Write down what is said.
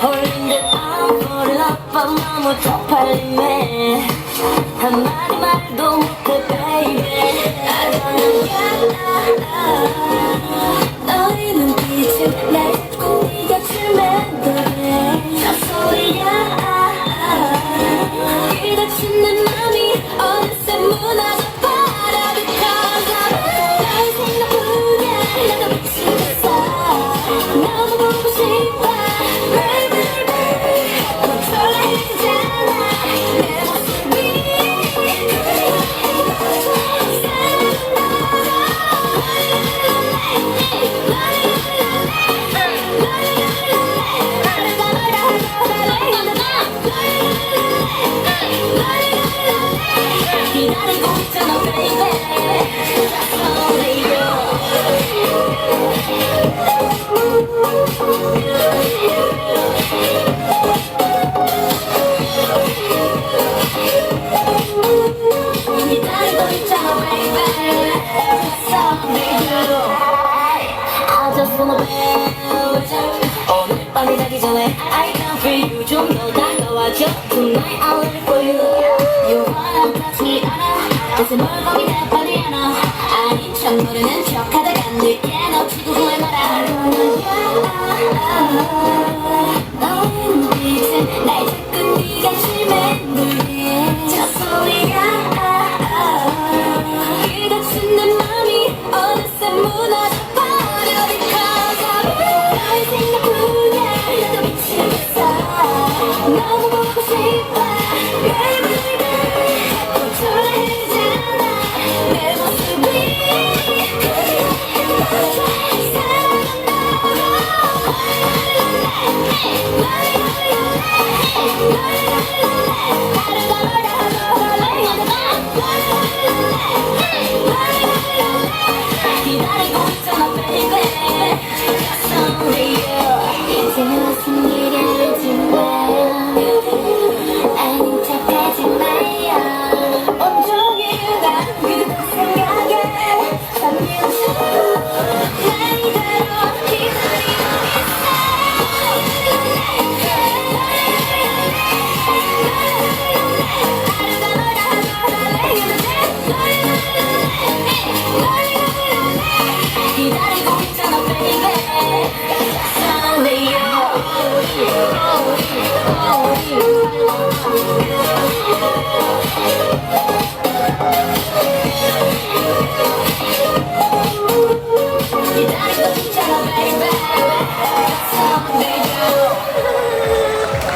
홀린 듯 아무를 아빠 마음을 쪽팔리네 오늘 밤이 자기 전에 I come for you 좀더 다가와줘 Tonight I'll live for you You wanna touch me 알아 대체 뭘 고민해 빨리 안아 아닌 척 모르는 척하다가 늦게 놓치고